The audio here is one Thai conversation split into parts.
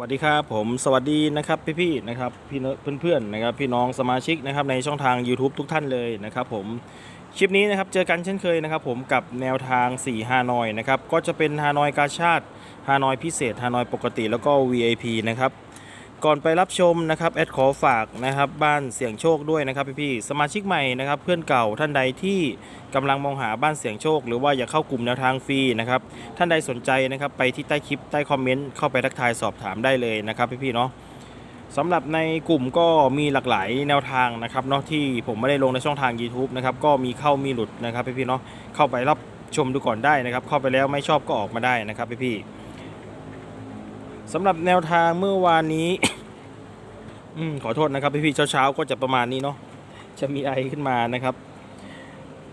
วัสดีครับผมสวัสดีนะครับพี่ๆนะครับพี่เนเพื่อนๆนะครับพี่น้องสมาชิกนะครับในช่องทาง YouTube ทุกท่านเลยนะครับผมคลิปนี้นะครับเจอกันเช่นเคยนะครับผมกับแนวทาง4ฮานอยนะครับก็จะเป็นฮานอยกาชาติฮานอยพิเศษฮานอยปกติแล้วก็ VIP นะครับ ก่อนไปรับชมนะครับแอดขอฝากนะครับบ้านเสี่ยงโชคด้วยนะครับพี่ๆสมาชิกใหม่นะครับเพื่อนเก่าท่านใดที่กำลังมองหาบ้านเสี่ยงโชค หรือว่าอยากเข้ากลุ่มแนวทางฟรีนะครับท่านใดสนใจนะครับไปที่ใต้คลิปใต้คอมเมนต์เข้าไปทักทายสอบถามได้เลยนะครับพี่ๆเนาะสำหรับในกลุ่มก็มีหลากหลายแนวทางนะครับเนาะที่ผมไม่ได้ลงในช่องทาง YouTube นะครับก็มีเข้ามีหลุดนะครับพี่ๆเนาะเข้าไปรับชมดูก่อนได้นะครับ เข้าไปแล้วไม่ชอบก็ออกมาได้นะครับพี่ๆสำหรับแนวทางเมื่อวานนี้ อืมขอโทษนะครับพี่ๆเช้าๆก็จะประมาณนี้เนาะจะมีไอขึ้นมานะครับ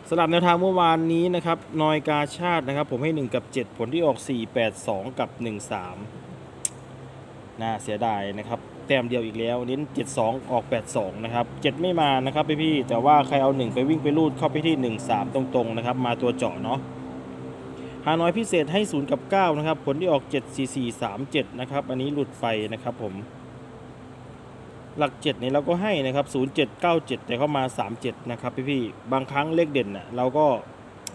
สำหรับแนวทางเมื่อวานนี้นะครับนอยกาชาตินะครับ ผมให้ 1 กับ 7 ผลที่ออก 4 8 2 กับ 1 3 น่าเสียดายนะครับ แต้มเดียวอีกแล้วเน้น7 2 ออก 8 2 นะครับ 7 ไม่มานะครับพี่ๆแต่ว่าใครเอา 1 ไปวิ่งไปรูดเข้าไปที่ 1 3 ตรงๆ นะครับ มาตัวเจาะเนาะฮานอยพิเศษให้ 0 กับ 9 นะครับ ผลที่ออก 7 4 4 3 7 นะครับ อันนี้หลุดไฟนะครับผม หลัก 7 นี่เราก็ให้นะครับ0797 แต่เข้ามา 37 นะครับพี่ๆบางครั้งเลขเด่นน่ะเราก็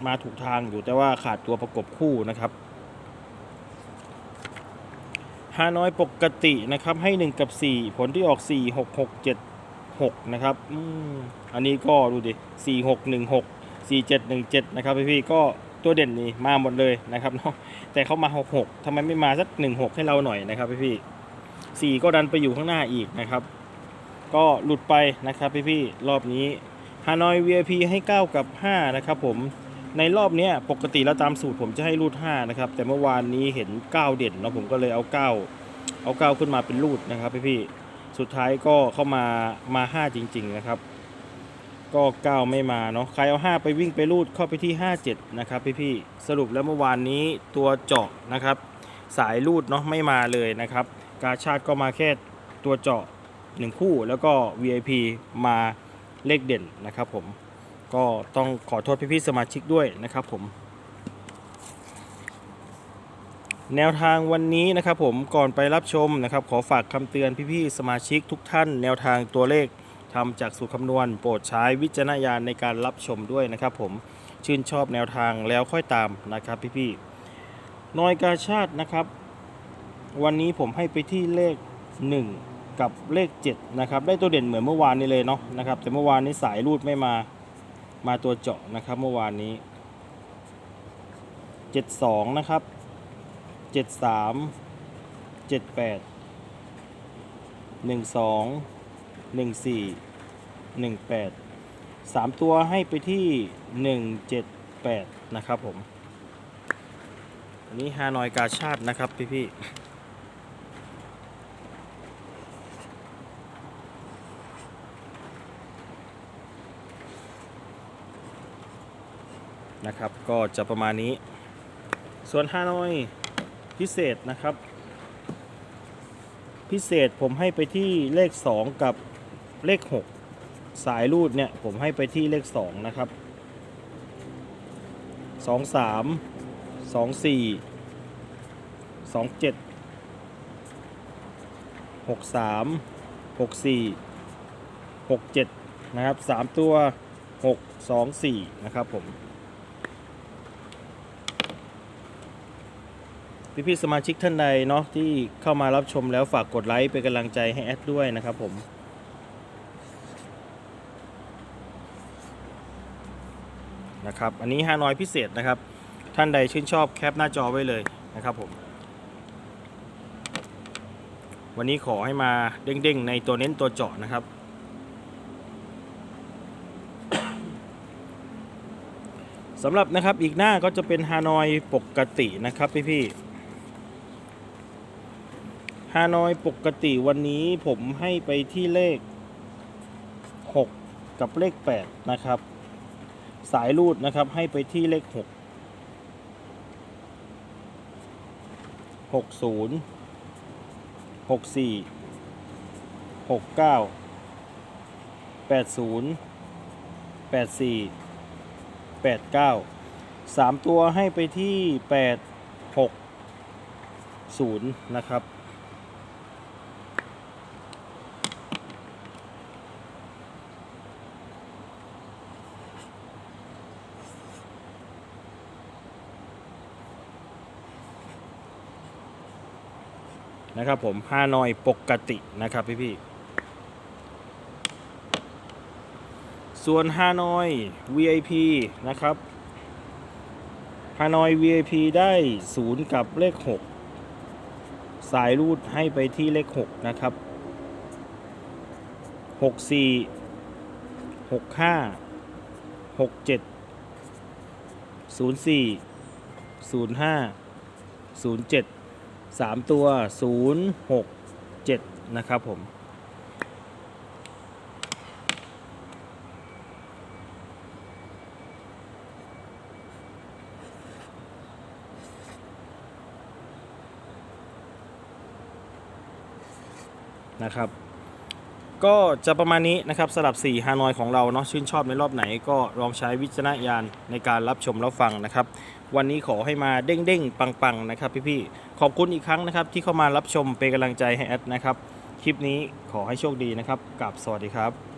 มาถูกทางอยู่แต่ว่าขาดตัวประกบคู่นะครับฮานอยปกตินะครับให้ 1 กับ 4 ผลที่ออก 4 6 6 7 6 นะครับอมอันนี้ก็ดูดิ 4 6 1 6 4 7 1 7 นะครับพี่ๆก็ตัวเด่นนี่มาหมดเลยนะครับเนาะแต่เขามา 6 6ทำไมไม่มาสัก 1 6 ให้เราหน่อยนะครับพี่ๆ4ก็ดันไปอยู่ข้างหน้าอีกนะครับ ก็หลุดไปนะครับพี่ๆรอบนี้ฮานอย VIP ให้ 9 กับ 5 นะครับผมในรอบนี้ปกติแล้วตามสูตรผมจะให้รูด5นะครับแต่เมื่อวานนี้เห็น 9 เด่นเนาะผมก็เลยเอา 9 เอา 9 ขึ้นมาเป็นรูดนะครับพี่ๆสุดท้ายก็เข้ามามา 5 จริง ๆ นะครับ ก็ 9 ไม่มาเนาะใครเอา 5 ไปวิ่งไปรูดเข้าไปที่ 57 นะครับพี่ๆสรุปแล้วเมื่อวานนี้ตัวเจาะนะครับ สายรูดเนาะไม่มาเลยนะครับ กาชาติก็มาแค่ตัวเจาะ หนึ่งคู่แล้วก็ VIP มาเลขเด่นนะครับผมก็ต้องขอโทษพี่ๆสมาชิกด้วยนะครับผม แนวทางวันนี้นะครับผมก่อนไปรับชมนะครับ ขอฝากคำเตือนพี่ๆสมาชิกทุกท่าน แนวทางตัวเลขทำจากสูตรคำนวณ โปรดใช้วิจารณญาณในการรับชมด้วยนะครับผมชื่นชอบแนวทางแล้วค่อยตามนะครับพี่ๆนอยกาชาตินะครับ วันนี้ผมให้ไปที่เลข 1 กับเลข 7 นะครับ ได้ตัวเด่นเหมือนเมื่อวานนี้เลยเนาะนะครับ แต่เมื่อวานนี้สายรูดไม่มามาตัวเจาะนะครับ เมื่อวานนี้ 72 นะครับ 73 78 12 14 18 3 ตัวให้ไปที่ 178 นะครับผม อันนี้ฮานอยกาชาตินะครับพี่ๆ นะครับ ก็จะประมาณนี้ ส่วนฮานอยพิเศษนะครับ พิเศษผมให้ไปที่เลข 2 กับเลข 6 สายรูดเนี่ยผมให้ไปที่เลข 2 นะครับ 2 3 2 4 2 7 6 3 6 4 6 7 นะครับ 3 ตัว 6 2 4 นะครับผม พี่ๆสมาชิกท่านใดเนาะที่เข้ามารับชมแล้วฝากกดไลค์เป็นกำลังใจให้แอดด้วยนะครับผมนะครับอันนี้ฮานอยพิเศษนะครับ ท่านใดชื่นชอบแคปหน้าจอไว้เลยนะครับผม วันนี้ขอให้มาเด้งๆ ในตัวเน้นตัวเจาะนะครับ สำหรับนะครับอีกหน้าก็จะเป็นฮานอยปกตินะครับพี่ๆ ฮานอยปกติวันนี้ผมให้ไปที่เลข 6 กับเลข 8 นะครับ สายรูดนะครับให้ไปที่เลข 6 60 64 69 80 84 8 9 3 ตัวให้ไปที่ 8 6 0 นะครับ นะครับผมฮานอยปกตินะครับพี่ๆส่วนฮานอย VIP นะครับฮานอย VIP ได้0กับเลข 6 สายรูดให้ไปที่เลข 6 นะครับ 64 65 67 04 05 07 3 ตัว 0 6 7 นะครับผม นะครับ ก็จะประมาณนี้นะครับสำหรับ 4 ฮานอยของเราเนาะชื่นชอบในรอบไหนก็ลองใช้วิจารณญาณในการรับชมรับฟังนะครับ วันนี้ขอให้มาเด้งเด้งๆ ปังๆ นะครับพี่ๆ ขอบคุณอีกครั้งนะครับ ที่เข้ามารับชมเป็นกำลังใจให้แอดนะครับ คลิปนี้ขอให้โชคดีนะครับกับสวัสดีครับ